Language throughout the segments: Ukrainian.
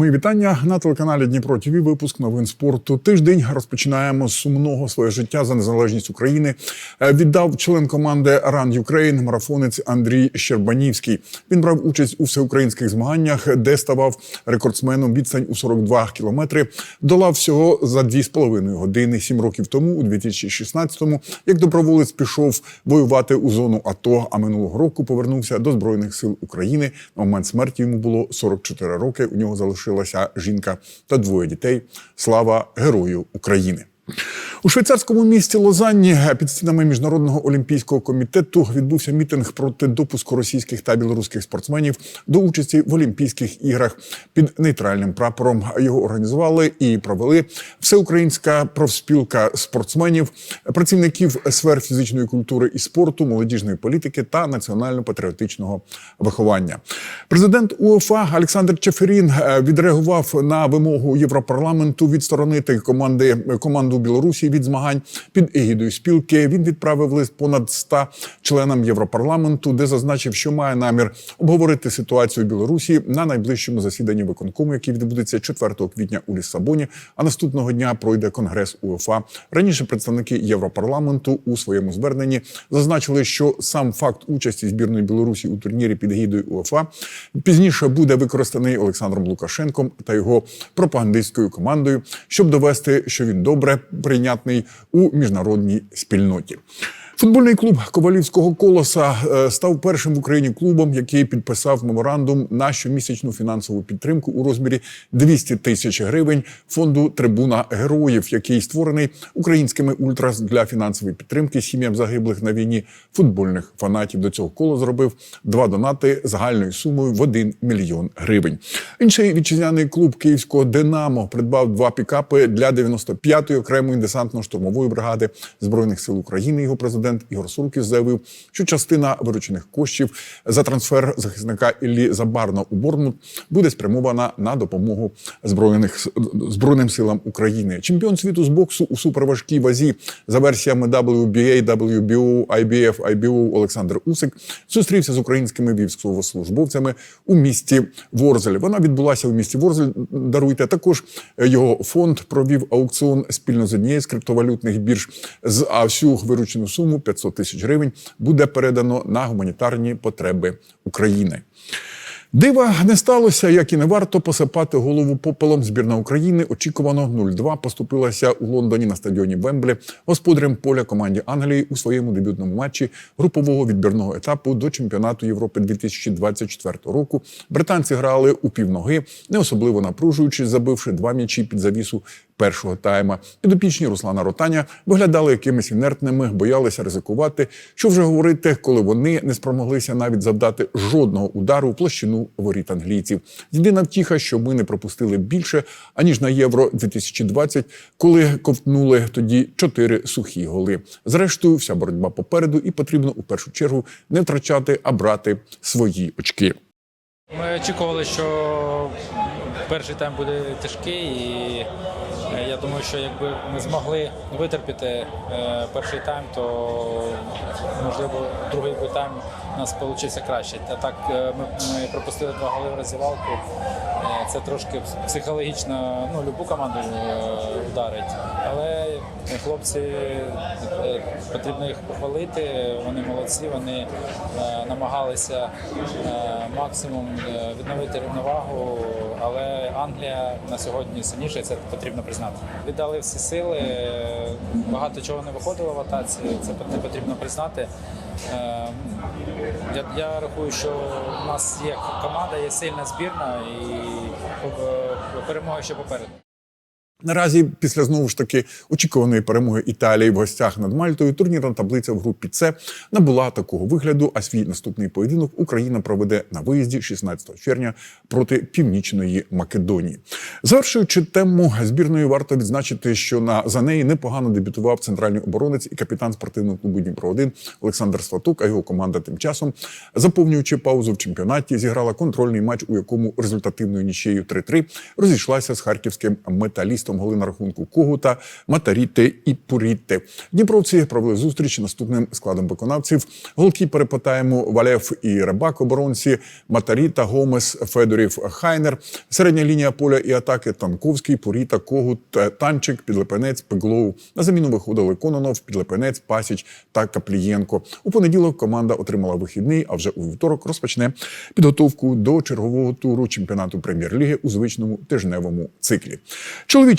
Мої вітання на телеканалі Дніпро ТВ. Випуск новин спорту. Тиждень розпочинаємо з сумного своє життя за незалежність України. Е, Віддав член команди Run Ukraine марафонець Андрій Щербанівський. Він брав участь у всеукраїнських змаганнях, де ставав рекордсменом відстань у 42 кілометри. Долав всього за 2,5 години. Сім років тому, у 2016-му, як доброволець пішов воювати у зону АТО. А минулого року повернувся до збройних сил України. На момент смерті йому було 44 роки. У нього залишилася жінка та двоє дітей. Слава герою України! У швейцарському місті Лозанні під стінами міжнародного олімпійського комітету відбувся мітинг проти допуску російських та білоруських спортсменів до участі в Олімпійських іграх під нейтральним прапором. Його організували і провели всеукраїнська профспілка спортсменів, працівників сфер фізичної культури і спорту, молодіжної політики та національно-патріотичного виховання. Президент УЄФА Олександр Чеферін е, відреагував на вимогу Європарламенту відсторонити команди команду Білорусі від змагань під егідою спілки. Він відправив лист понад 100 членам Європарламенту, де зазначив, що має намір обговорити ситуацію в Білорусі на найближчому засіданні виконкому, який відбудеться 4 квітня у Ліссабоні. А наступного дня пройде конгрес УЄФА. Раніше представники Європарламенту у своєму зверненні зазначили, що сам факт участі збірної Білорусі у турнірі під егідою УЄФА пізніше буде використаний Олександром Лукашенком та його пропагандистською командою, щоб довести, що він добре прийнятний у міжнародній спільноті. Футбольний клуб Ковалівського колоса е, став першим в Україні клубом, який підписав меморандум на щомісячну фінансову підтримку у розмірі 200 тисяч гривень фонду Трибуна героїв, який створений українськими ультрас для фінансової підтримки сім'ям загиблих на війні футбольних фанатів. До цього кола зробив два донати загальною сумою в 1 мільйон гривень. Інший вітчизняний клуб Київського Динамо придбав два пікапи для 95-ї окремої десантно-штурмової бригади збройних сил України. Його президент Ігор Суркіс заявив, що частина виручених коштів за трансфер захисника Іллі Забарна у Борнмут буде спрямована на допомогу збройних збройним силам України. Чемпіон світу з боксу у суперважкій вазі за версіями WBA, WBO, IBF, IBO Олександр Усик зустрівся з українськими військовослужбовцями у місті Ворзель. Вона відбулася у місті Ворзель. Даруйте також його фонд провів аукціон спільно з однією з криптовалютних бірж. З всю виручену суму 500 тисяч гривень буде передано на гуманітарні потреби України. Дива не сталося, як і не варто посипати голову попелом. Збірна України очікувано 0-2 поступилася у Лондоні на стадіоні Вемблі господарем поля команді Англії у своєму дебютному матчі групового відбірного етапу до чемпіонату Європи 2024 року. Британці грали у півноги, не особливо напружуючись, забивши два м'ячі під завісу першого тайма. Підопічні Руслана Ротаня виглядали якимись інертними, боялися ризикувати. Що вже говорити, коли вони не спромоглися навіть завдати жодного удару у площину воріт англійців. Єдина втіха, що ми не пропустили більше аніж на євро 2020, коли ковтнули тоді чотири сухі голи. Зрештою, вся боротьба попереду, і потрібно у першу чергу не втрачати, а брати свої очки. Ми очікували, що перший тайм буде тяжкий, і я думаю, що якби ми змогли витерпіти е, перший тайм, то можливо другий би тайм у нас вийшло краще. Та так е, ми, пропустили два голи в роздівалку. Е, Це трошки психологічно ну, любу команду ударить. Але хлопці потрібно їх похвалити. Вони молодці, вони намагалися максимум відновити рівновагу, але Англія на сьогодні сильніша, і це потрібно признати. Віддали всі сили, е, багато чого не виходило в атаці, це не потрібно признати. Е, Я, я рахую, що у нас є команда, є сильна збірна і е, перемога ще попереду. Наразі, після знову ж таки очікуваної перемоги Італії в гостях над Мальтою, турнірна таблиця в групі С набула такого вигляду. А свій наступний поєдинок Україна проведе на виїзді 16 червня проти Північної Македонії. Завершуючи тему збірної, варто відзначити, що на за неї непогано дебютував центральний оборонець і капітан спортивного клубу Дніпро 1 Олександр Сватук. А його команда тим часом, заповнюючи паузу в чемпіонаті, зіграла контрольний матч, у якому результативною нічією 3-3 розійшлася з харківським металістом. Товариством голи на рахунку Когута, Матаріти і Пурітти. Дніпровці провели зустріч наступним складом виконавців. Голкіпери по тайму Валев і Рибак, оборонці Матаріта, Гомес, Федорів, Хайнер. Середня лінія поля і атаки Танковський, Пуріта, Когут, е, Танчик, Підлепенець, Пеглоу. На заміну виходили Кононов, Підлепенець, Пасіч та Каплієнко. У понеділок команда отримала вихідний, а вже у вівторок розпочне підготовку до чергового туру чемпіонату прем'єр-ліги у звичному тижневому циклі.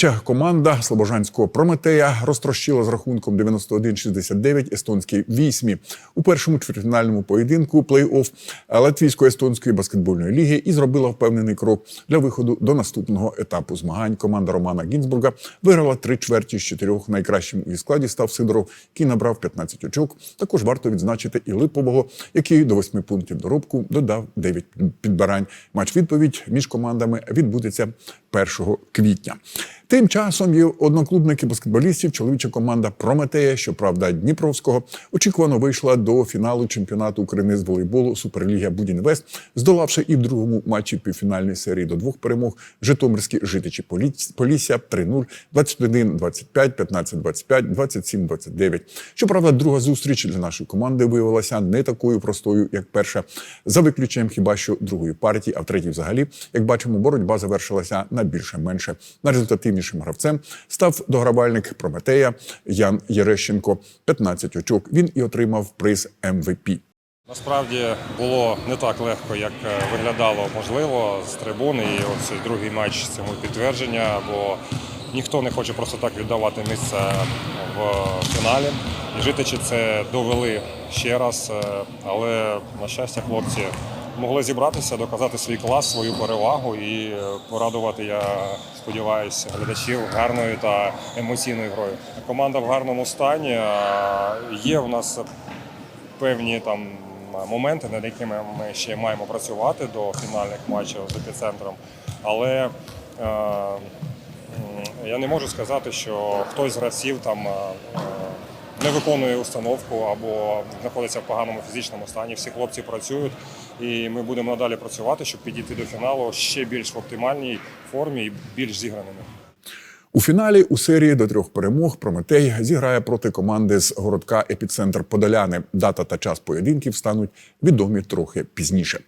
Чоловіча команда Слобожанського Прометея розтрощила з рахунком 91-69 естонський вісьмі у першому чвертьфінальному поєдинку плей-офф латвійсько-естонської баскетбольної ліги і зробила впевнений крок для виходу до наступного етапу змагань. Команда Романа Гінзбурга виграла три чверті з чотирьох. Найкращим у її складі став Сидоров, який набрав 15 очок. Також варто відзначити і Липового, який до восьми пунктів доробку додав 9 підбирань. Матч відповідь між командами відбудеться 1 квітня. Тим часом є одноклубники баскетболістів. Чоловіча команда Прометея, щоправда, Дніпровського, очікувано вийшла до фіналу чемпіонату України з волейболу Суперліга Будінвест, здолавши і в другому матчі півфінальної серії до двох перемог Житомирські житичі Поліс- Полісся 3-0, 21-25, 15-25, 27-29. Щоправда, друга зустріч для нашої команди виявилася не такою простою, як перша, за виключенням хіба що другої партії, а в третій взагалі, як бачимо, боротьба завершилася на більше-менше. Найрезультативнішим гравцем став догравальник Прометея Ян Єрещенко. 15 очок. Він і отримав приз MVP. Насправді було не так легко, як е, виглядало можливо з трибуни. І от цей другий матч цьому підтвердження, бо ніхто не хоче просто так віддавати місце в фіналі. І житичі це довели ще раз, е, але на щастя, хлопці могли зібратися, доказати свій клас, свою перевагу і е, порадувати, я сподіваюся, глядачів гарною та емоційною грою. Команда в гарному стані. Є в нас певні там моменти, над якими ми ще маємо працювати до фінальних матчів з епіцентром. Але е, я не можу сказати, що хтось з гравців там е, не виконує установку або знаходиться в поганому фізичному стані. Всі хлопці працюють, і ми будемо надалі працювати, щоб підійти до фіналу ще більш в оптимальній формі і більш зіграними. У фіналі у серії до трьох перемог Прометей зіграє проти команди з городка Епіцентр Подоляни. Дата та час поєдинків стануть відомі трохи пізніше.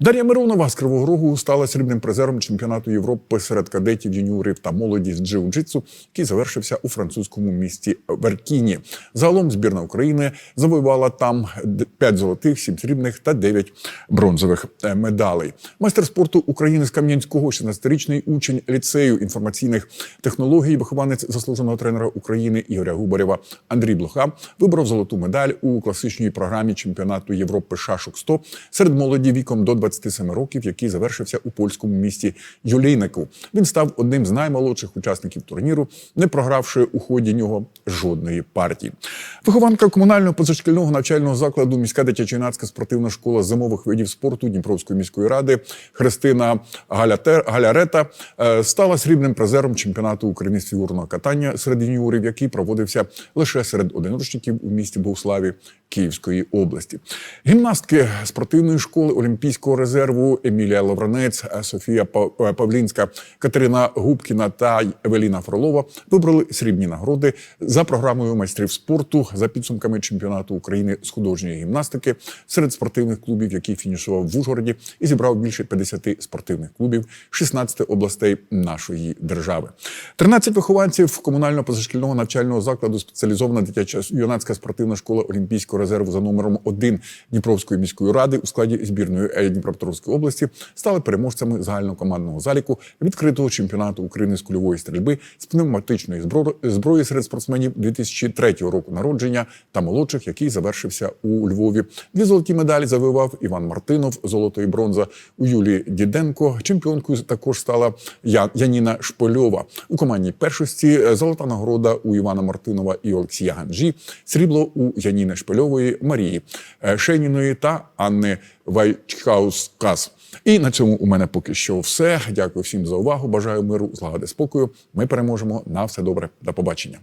Дар'я Миронова з Кривого Рогу стала срібним призером чемпіонату Європи серед кадетів, юніорів та молоді з джиу-джитсу, який завершився у французькому місті Веркіні. Загалом збірна України завоювала там 5 золотих, 7 срібних та 9 бронзових е, медалей. Майстер спорту України з Кам'янського, 16-річний учень ліцею інформаційних технологій, вихованець заслуженого тренера України Ігоря Губарєва Андрій Блоха вибрав золоту медаль у класичній програмі чемпіонату Європи шашок 100 серед молоді віком до 27 років, який завершився у польському місті Юлійнику. Він став одним з наймолодших учасників турніру, не програвши у ході нього жодної партії. Вихованка комунального позашкільного навчального закладу міська дитячо-юнацька спортивна школа зимових видів спорту Дніпровської міської ради Христина Галярета е, стала срібним призером чемпіонату України з фігурного катання серед юніорів, який проводився лише серед одиночників у місті Богуславі Київської області. Гімнастки спортивної школи Олімпійського резерву Емілія Лавранець, Софія е, Павлінська, Катерина Губкіна та Евеліна Фролова вибрали срібні нагороди за програмою майстрів спорту за підсумками чемпіонату України з художньої гімнастики серед спортивних клубів, який фінішував в Ужгороді і зібрав більше 50 спортивних клубів 16 областей нашої держави. 13 вихованців комунального позашкільного навчального закладу спеціалізована дитяча юнацька спортивна школа Олімпійського резерву за номером 1 Дніпровської міської ради у складі збірної е, Дніпропетровської області стали переможцями загальнокомандного заліку відкритого чемпіонату України з кульової стрільби з пневматичної збро- зброї серед спортсменів 2003 року народження та молодших, який завершився у Львові. Дві золоті медалі завоював Іван Мартинов, золото і бронза у Юлії Діденко. Чемпіонкою також стала Яніна Шпольова. У командній першості е, золота нагорода у Івана Мартинова і Олексія Ганжі, срібло у Яніни Шпильової, Марії е, Шеніної та Анни Вайчхаускас. І на цьому у мене поки що все. Дякую всім за увагу. Бажаю миру, злагоди, спокою. Ми переможемо. На все добре. До побачення.